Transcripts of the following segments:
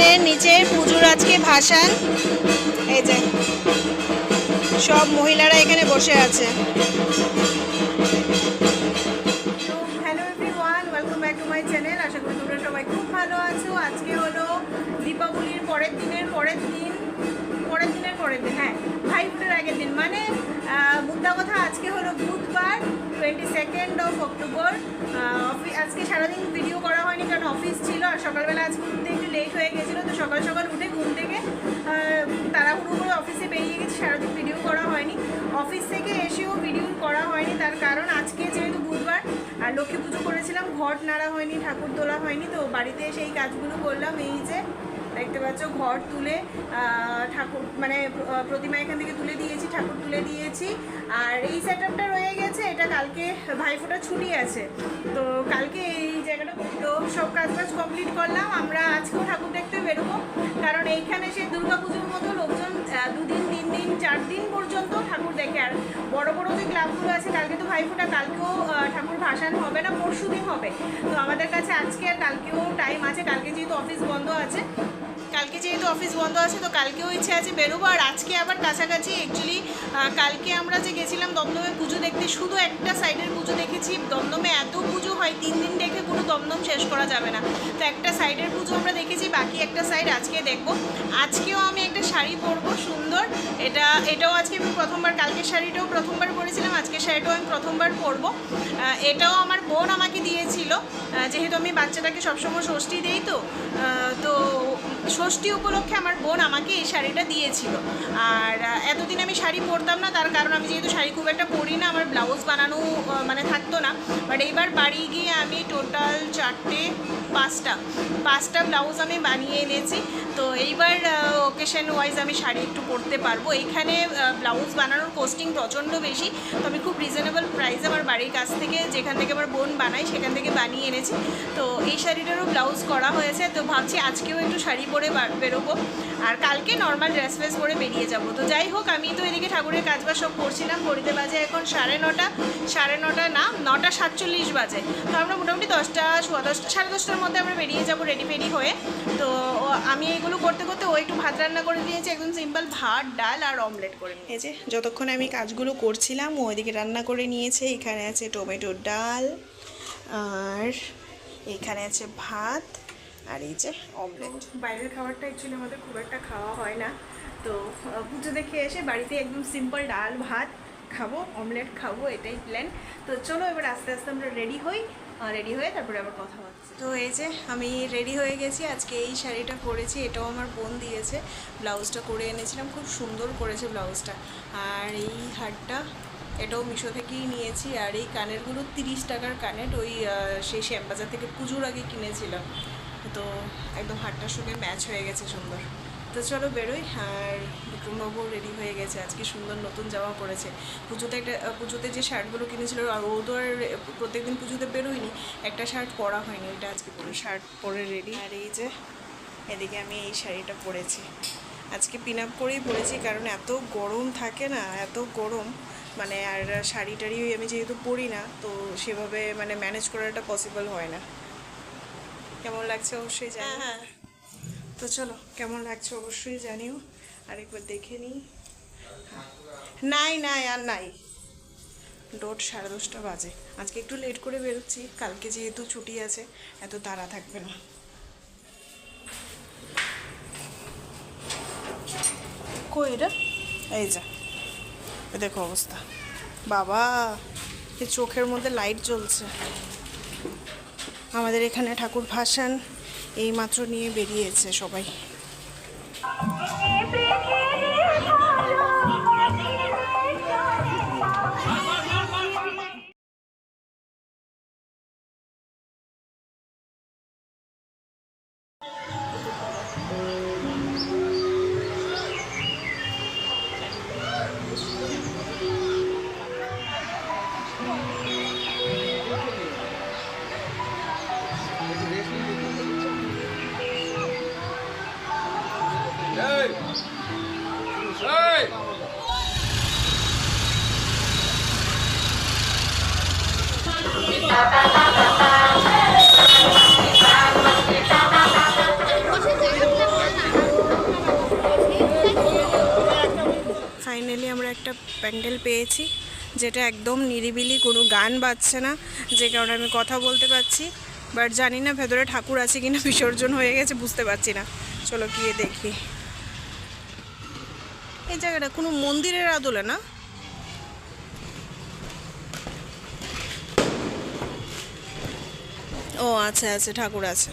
আমাদের নিচে পুজোর আজকে ভাসান। এই যে, সব মহিলারা এখানে বসে আছে। হ্যালো মাই চ্যানেল আশা করি সবাই খুব ভালো আছো। আজকে হলো দীপাবলির পরের দিনের, পরের দিন, পরের দিনের পরের দিন হ্যাঁ ভাই আগের দিন। মানে মুদ্রা সেকেন্ড অফ অক্টোবর আজকে সারাদিন ভিডিও করা হয়নি কারণ অফিস ছিল আর সকালবেলা আজকে উঠতে একটু লেট হয়ে গেছিল, তো সকাল সকাল উঠে ঘুম থেকে তাড়াহুড়ো করে অফিসে বেরিয়ে গেছি, সারাদিন ভিডিও করা হয়নি। অফিস থেকে এসেও ভিডিও করা হয়নি, তার কারণ আজকে যেহেতু বুধবার, আর লক্ষ্মী পুজো করেছিলাম, ঘট নাড়া হয়নি, ঠাকুর তোলা হয়নি, তো বাড়িতে এসে এই কাজগুলো করলাম, এই যে দেখতে পাচ্ছ, ঘর তুলে ঠাকুর মানে প্রতিমা এখান থেকে তুলে দিয়েছি, ঠাকুর তুলে দিয়েছি। আর এই সেট রয়ে গেছে, এটা কালকে ভাইফোঁটা ছুটি আছে। তো কালকে এই জায়গাটা তো সব কাজ বাজ কমপ্লিট করলাম, আমরা আজকেও ঠাকুর দেখতে বেরোবো। কারণ এইখানে সেই দুর্গা পুজোর মতো লোকজন দুদিন, তিন দিন, চার দিন পর্যন্ত ঠাকুর দেখে। আর বড় বড় যে ক্লাবগুলো আছে, কালকে তো ভাইফোঁটা, কালকেও ঠাকুর ভাসান হবে না পরশু দিন হবে। তো আমাদের কাছে আজকে আর কালকেও টাইম আছে, কালকে যেহেতু অফিস বন্ধ আছে কালকে যেহেতু অফিস বন্ধ আছে, তো কালকেও ইচ্ছে আছে বেরোবো। আর আজকে আবার কাছাকাছি অ্যাকচুয়ালি কালকে আমরা যে গেছিলাম দমদমে পুজো দেখতে, শুধু একটা সাইডের পুজো দেখেছি। দমদমে এত পুজো হয়, তিন দিন দেখে পুরো দমদম শেষ করা যাবে না। তো একটা সাইডের পুজো আমরা দেখেছি, বাকি একটা সাইড আজকে দেখব। আজকেও আমি একটা শাড়ি পরবো, সুন্দর। এটা, এটাও আজকে আমি প্রথমবার, কালকের শাড়িটাও প্রথমবার পরেছিলাম, আজকের শাড়িটাও আমি প্রথমবার পরবো। এটাও আমার বোন আমাকে দিয়েছিল। যেহেতু আমি বাচ্চাটাকে সবসময় ষষ্ঠী দিই তো তো ষষ্ঠী উপলক্ষে আমার বোন আমাকে এই শাড়িটা দিয়েছিল। আর এতদিন আমি শাড়ি পরতাম না, তার কারণ আমি যেহেতু শাড়ি খুব একটা পরি না, আমার ব্লাউজ বানানো মানে থাকতো না। বাট এইবার বাড়ি গিয়ে আমি টোটাল চারটে, পাঁচটা পাঁচটা ব্লাউজ আমি বানিয়ে এনেছি। তো এইবার ওকেশন ওয়াইজ আমি শাড়ি একটু পরতে পারব। এখানে ব্লাউজ বানানোর কোস্টিং প্রচণ্ড বেশি। তো আমি খুব রিজনেবল প্রাইসে আমার বাড়ির কাছ থেকে, যেখান থেকে আমার বোন বানাই সেখান থেকে বানিয়ে এনেছি। তো এই শাড়িটারও ব্লাউজ করা হয়েছে। তো ভাবছি আজকেও একটু শাড়ি পরে বেরোবো। আর কালকে নর্মাল ড্রেস ফ্রেস করে বেরিয়ে যাব। তো যাই হোক, আমি তো এদিকে ঠাকুরের কাজবাজ সব করছিলাম। ঘড়িতে বাজে এখন সাড়ে নটা। সাড়ে নটা না, নটা সাতচল্লিশ বাজে। তো আমরা মোটামুটি দশটা, সোয়া দশটা, সাড়ে দশটার মধ্যে আমরা বেরিয়ে যাব রেডি ফেডি হয়ে। তো আমি এগুলো করতে করতে ও একটু ভাত রান্না করে দিয়েছে, একদম সিম্পল ভাত, ডাল আর অমলেট করে নিয়েছে। যতক্ষণ আমি কাজগুলো করছিলাম, ও ওইদিকে রান্না করে নিয়েছে। এখানে আছে টমেটোর ডাল, আর এখানে আছে ভাত আর এই যে অমলেট বাইরের খাবারটা অ্যাকচুয়ালি আমাদের খুব একটা খাওয়া হয় না। তো পুজো দেখে এসে বাড়িতে একদম সিম্পল ডাল ভাত খাব অমলেট খাব এটাই প্ল্যান তো চলো এবার আস্তে আস্তে আমরা রেডি হই রেডি হয়ে তারপরে আবার কথা হচ্ছে তো এই যে আমি রেডি হয়ে গেছি আজকে এই শাড়িটা পরেছি এটাও আমার বোন দিয়েছে। ব্লাউজটা করে এনেছিলাম খুব সুন্দর করেছে ব্লাউজটা। আর এই হারটা এটাও মিশো থেকেই নিয়েছি আর এই কানেরগুলো তিরিশ টাকার কানের ওই সেই শ্যামবাজার থেকে পুজোর আগে কিনেছিলাম। তো একদম হাটটার সঙ্গে ম্যাচ হয়ে গেছে সুন্দর। তো চলো বেরোই, আর বিক্রমবাবু রেডি হয়ে গেছে। আজকে সুন্দর নতুন জামা পরেছে। পুজোতে একটা পুজোতে যে শার্টগুলো কিনেছিল, আর ও তো আর প্রত্যেকদিন পুজোতে বেরোয়নি, একটা শার্ট পরা হয়নি। এটা আজকে পুরো শার্ট পরে রেডি আর এই যে, এদিকে আমি এই শাড়িটা পরেছি। আজকে পিন আপ করেই পরেছি, কারণ এত গরম থাকে না, এত গরম। মানে আর শাড়ি টাড়ি আমি যেহেতু পরি না, তো সেভাবে মানে ম্যানেজ করাটা পসিবল হয় না। কেমন লাগছে অবশ্যই জানি হ্যাঁ তো চলো কেমন লাগছে অবশ্যই জানিও। আরেকবার দেখে নিই। নাই নাই আর নাই। ডোট সাড়ে দশটা বাজে। আজকে একটু লেট করে বেরোচ্ছি। কালকে যেহেতু ছুটি আছে এত তাড়া থাকবে না। কই এটা এই যা। দেখো অবস্থা। বাবা এই চোখের মধ্যে লাইট জ্বলছে। আমাদের এখানে ঠাকুর ভাসান এই মাত্র নিয়ে বেরিয়েছে সবাই। প্যান্ডেল পেয়েছি, যেটা একদম নিরিবিলি, কোনো গান বাজছে না, যে কারণে আমি কথা বলতে পারছি বাট জানি না ভেতরে ঠাকুর আছে কিনা, বিসর্জন হয়ে গেছে, বুঝতে পারছি না। চলো গিয়ে দেখি। এই জায়গাটা কোনো মন্দিরের আদলে না? ও আচ্ছা আচ্ছা ঠাকুর আছে।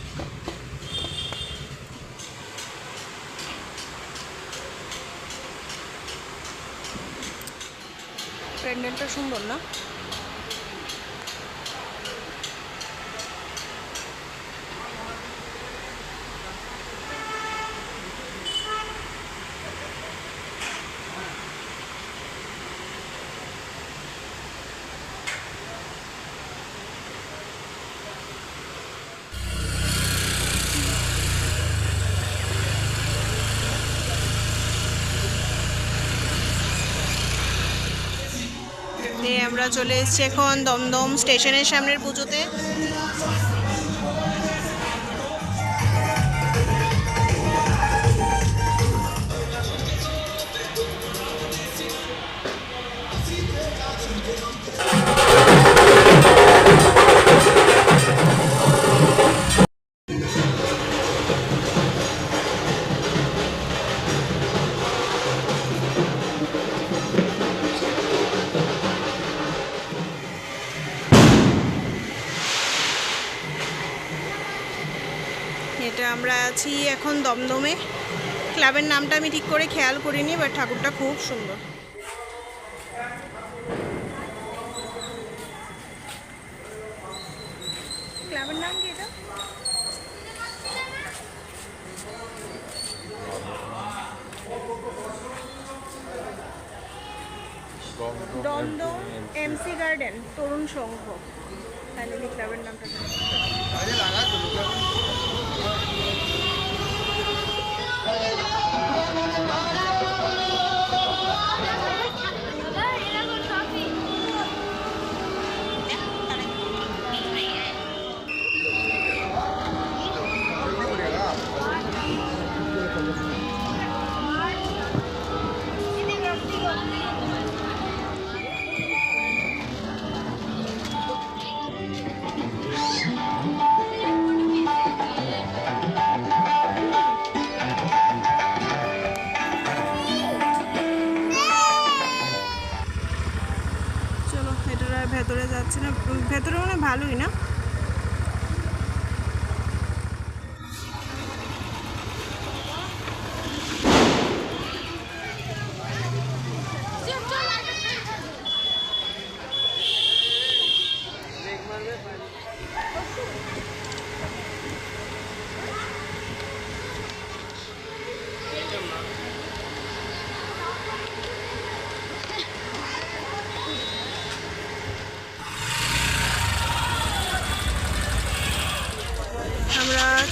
প্যান্ডেলটা সুন্দর না দিয়ে আমরা চলে এসছি এখন দমদম স্টেশনের সামনের পুজোতে। এটা আমরা আছি এখন দমদমে। ক্লাবের নামটা আমি ঠিক করে খেয়াল করিনি বাট ঠাকুরটা খুব সুন্দর। ক্লাবের নাম কি এটা? গার্ডেন তরুণ সংঘ। ফাইনালি ক্লাবের নামটা জানি। চলো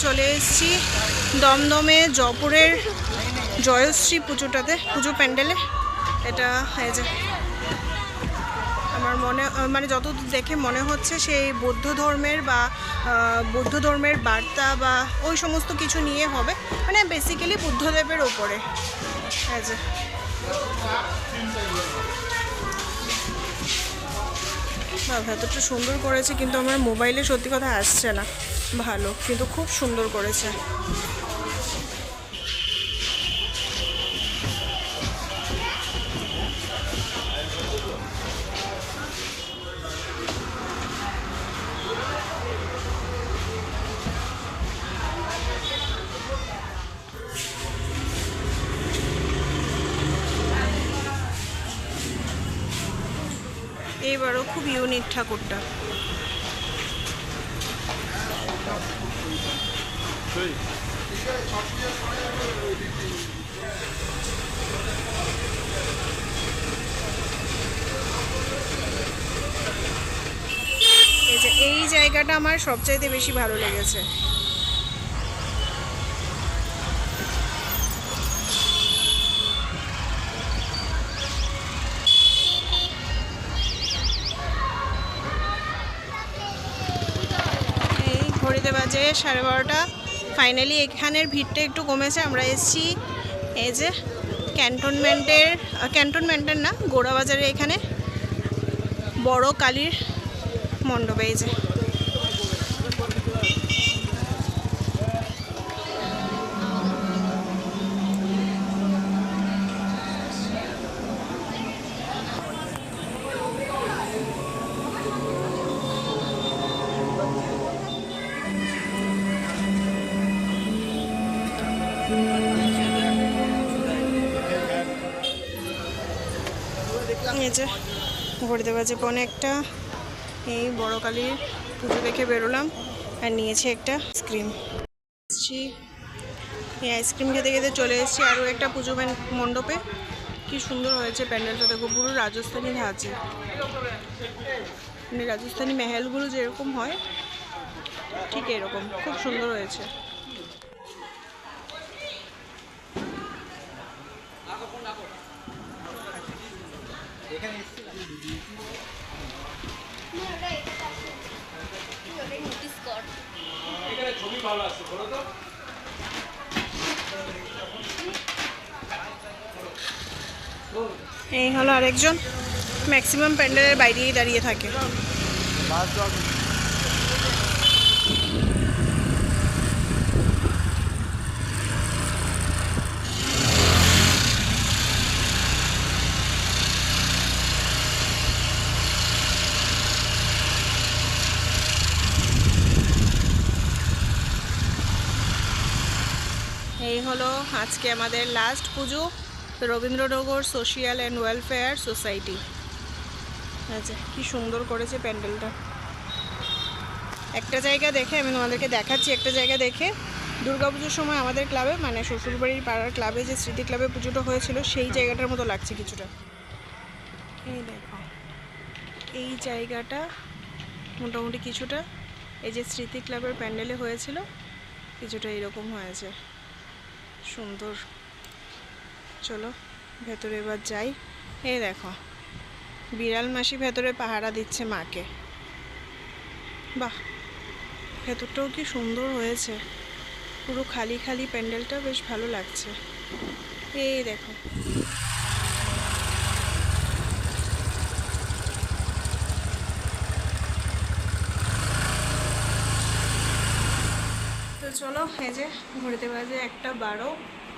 চলে এসেছি দমদমে জয়পুরের জয়শ্রী পুজোটাতে, পুজো প্যান্ডেলে। এটা এই যে আমার মনে মানে যতদূর দেখে মনে হচ্ছে সেই বৌদ্ধ ধর্মের বা বৌদ্ধ ধর্মের বার্তা বা ওই সমস্ত কিছু নিয়ে হবে। মানে বেসিক্যালি বুদ্ধদেবের ওপরে। হ্যাঁ যে। ভেতরটা সুন্দর করেছে, কিন্তু আমার মোবাইলে সত্যি কথা আসছে না। ভালো কিন্তু খুব সুন্দর করেছে। এইবারও খুব ইউনিক ঠাকুরটা। এই জায়গাটা আমার সবচাইতে বেশি ভালো লেগেছে। সাড়ে বারোটা। ফাইনালি এখানের ভিড়টা একটু কমেছে। আমরা এসেছি এই যে ক্যান্টনমেন্টের ক্যান্টনমেন্টের না, গোড়াবাজারে এখানে বড় কালীর মণ্ডপে এই যে। এই যে ঘড়িতে বাজে পৌনে একটা। এই বড় কালীর পুজো দেখে বেরোলাম আর নিয়েছি একটা আইসক্রিম। এসছি। এই আইসক্রিম খেতে খেতে চলে এসেছি আরও একটা পুজো মণ্ডপে। কি সুন্দর হয়েছে প্যান্ডেলটা দেখো পুরো রাজস্থানি ধাঁচে। মানে রাজস্থানি মেহেলগুলো যেরকম হয়, ঠিক এরকম। খুব সুন্দর হয়েছে। এখানে ছবি ভালো আসছে বলো তো। এই হলো আরেকজন। ম্যাক্সিমাম প্যান্ডেলের বাইরেই দাঁড়িয়ে থাকে। এই হলো আজকে আমাদের last puja, Rabindranagar social and welfare society আচ্ছা কি সুন্দর করেছে প্যান্ডেলটা। একটা জায়গা দেখে, আমি তোমাদেরকে দেখাচ্ছি, একটা জায়গা দেখে। দুর্গাপুজোর সময় আমাদের ক্লাবে মানে শ্বশুরবাড়ির পাড়ার ক্লাবে যে স্মৃতি ক্লাবে পুজোটা হয়েছিল, সেই জায়গাটার মতো লাগছে কিছুটা। এই দেখো, এই জায়গাটা মোটামুটি কিছুটা, এই যে স্মৃতি ক্লাবের প্যান্ডেলে হয়েছিল, কিছুটা এরকম হয়েছে। সুন্দর। চলো, ভেতরে এবার যাই। এই দেখো, বিড়াল মাসি ভেতরে পাহারা দিচ্ছে মাকে। বাহ, ভেতরটাও কি সুন্দর হয়েছে। পুরো খালি খালি প্যান্ডেলটা বেশ ভালো লাগছে। এই দেখো চলো, এই যে ঘড়িতে বাজে একটা বারো।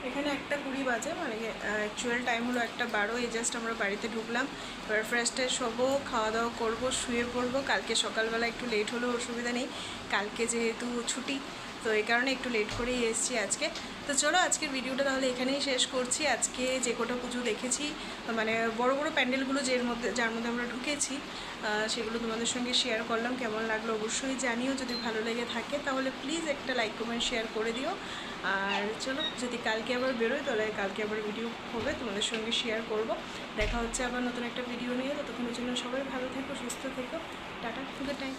এখানে একটা কুড়ি বাজে মানে অ্যাকচুয়াল টাইম হলো একটা বারো। এই জাস্ট আমরা বাড়িতে ঢুকলাম। এবার ফ্রেশ ট্রেশ হব খাওয়া দাওয়া করব, শুয়ে পড়ব। কালকে সকালবেলা একটু লেট হলেও অসুবিধা নেই। কালকে যেহেতু ছুটি তো এই কারণে একটু লেট করেই এসেছি আজকে। তো চলো আজকের ভিডিওটা তাহলে এখানেই শেষ করছি। আজকে যে কটা পুজো দেখেছি মানে বড় বড় প্যান্ডেলগুলো যের মধ্যে, যার মধ্যে আমরা ঢুকেছি সেগুলো তোমাদের সঙ্গে শেয়ার করলাম। কেমন লাগল অবশ্যই জানিও। যদি ভালো লেগে থাকে তাহলে প্লিজ একটা লাইক কমেন্ট শেয়ার করে দিও। আর চলো, যদি কালকে আবার বেরোয় তাহলে কালকে আবার ভিডিও হবে তোমাদের সঙ্গে শেয়ার করব। দেখা হচ্ছে আবার নতুন একটা ভিডিও নিয়ে। ততক্ষণের জন্য সবাই ভালো থেকো, সুস্থ থেকো। Tata good time